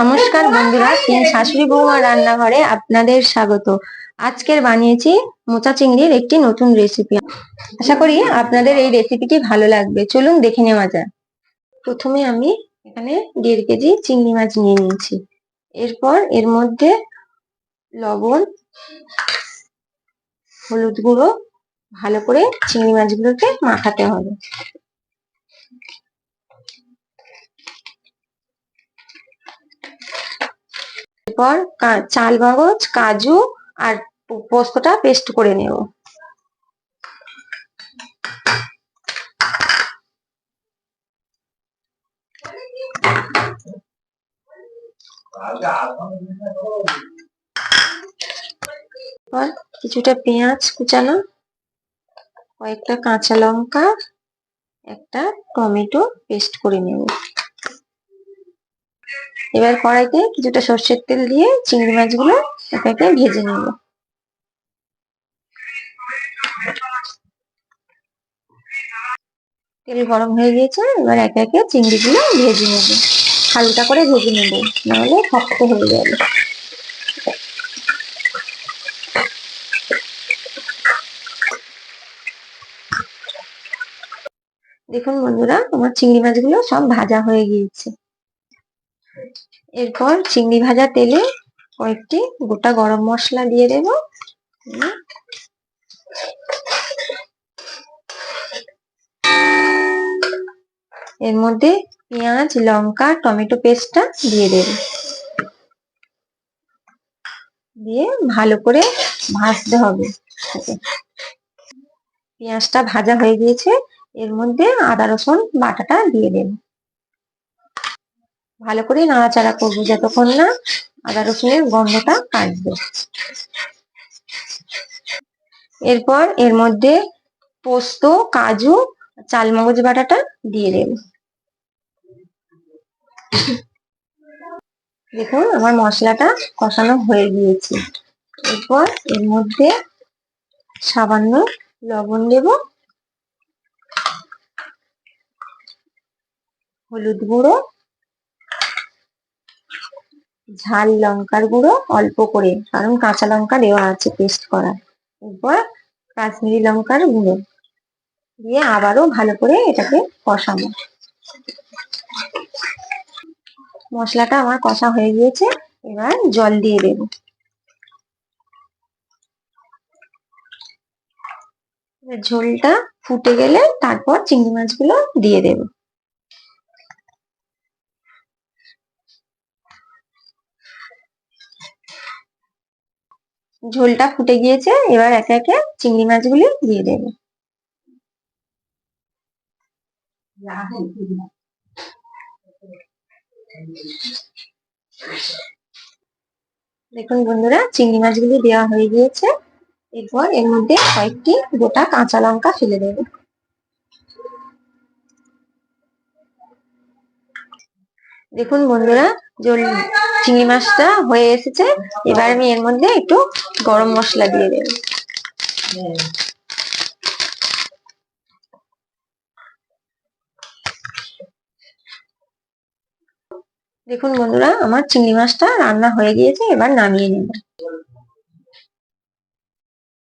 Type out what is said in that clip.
নমস্কার বন্ধুরা তিন শাশুড়ি বৌমা রান্নাঘরে আপনাদের স্বাগত। আজকের বানিয়েছি মোচা চিংড়ির একটি নতুন রেসিপি আশা করি আপনাদের এই রেসিপিটি ভালো লাগবে। চলুন দেখে নেওয়া যাক। প্রথমে আমি এখানে দেড় কেজি চিংড়ি মাছ নিয়ে নিয়েছি। এরপর এর মধ্যে লবণ, হলুদ গুঁড়ো, ভালো করে চিংড়ি মাছগুলোকে মাখাতে হবে। এরপর চাল মগজ, কাজু আর পোস্তটা পেস্ট করে নেব। কিছুটা পেঁয়াজ কুচানো, কয়েকটা কাঁচা লঙ্কা, একটা টমেটো পেস্ট করে নেব। এবার কড়াইতে কিছুটা সর্ষের তেল দিয়ে চিংড়ি মাছগুলো একে ভেজে নেব। তেল গরম হয়ে গিয়েছে, এবার একে একে চিংড়িগুলো ভেজে নেব। হালকা করে ভেজে নেব, নাহলে শক্ত হয়ে যাবে। দেখুন বন্ধুরা, আমার চিংড়ি মাছগুলো সব ভাজা হয়ে গিয়েছে। এরপর চিংড়ি ভাজা তেলে কয়েকটি গোটা গরম মশলা দিয়ে দেব। এর মধ্যে পেঁয়াজ, লঙ্কা, টমেটো পেস্টটা দিয়ে দেব। দিয়ে ভালো করে ভাজতে হবে। পেঁয়াজটা ভাজা হয়ে গিয়েছে। এর মধ্যে আদা, রসুন, বাটাটা দিয়ে দেব। ভালো করে নাড়াচাড়া করব যতক্ষণ না আদা রসুনের গন্ধটা কাটবে। এরপর এর মধ্যে পোস্ত, কাজু, চালমগজ বাটাটা দিয়ে দেব। দেখুন, আমার মশলাটা কষানো হয়ে গিয়েছে। এরপর এর মধ্যে সামান্য লবণ দেব। হলুদ গুঁড়ো। ঝাল লঙ্কার গুঁড়ো অল্প করে, কারণ কাঁচা লঙ্কা দেওয়া আছে পেস্ট করা। এরপর কাশ্মীরি লঙ্কার গুঁড়ো দিয়ে আবারও ভালো করে এটাকে কষাবো। মশলাটা আমার কষা হয়ে গিয়েছে, এবার জল দিয়ে দেব। ঝোলটা ফুটে গেলে তারপর চিংড়ি মাছগুলো দিয়ে দেব। ঝোলটা ফুটে গিয়েছে, এবার একে একে চিংড়ি মাছগুলি দিয়ে দেব। দেখুন বন্ধুরা, চিংড়ি মাছগুলি দেওয়া হয়ে গিয়েছে। এরপর এর মধ্যে কয়েকটি গোটা কাঁচা লঙ্কা ফেলে দেব। দেখুন বন্ধুরা জল চিংড়ি মাছটা হয়ে এসেছে। এবার আমি এর মধ্যে একটু গরম মশলা দিয়ে দেব। দেখুন বন্ধুরা, আমার চিংড়ি মাছটা রান্না হয়ে গিয়েছে, এবার নামিয়ে নেব।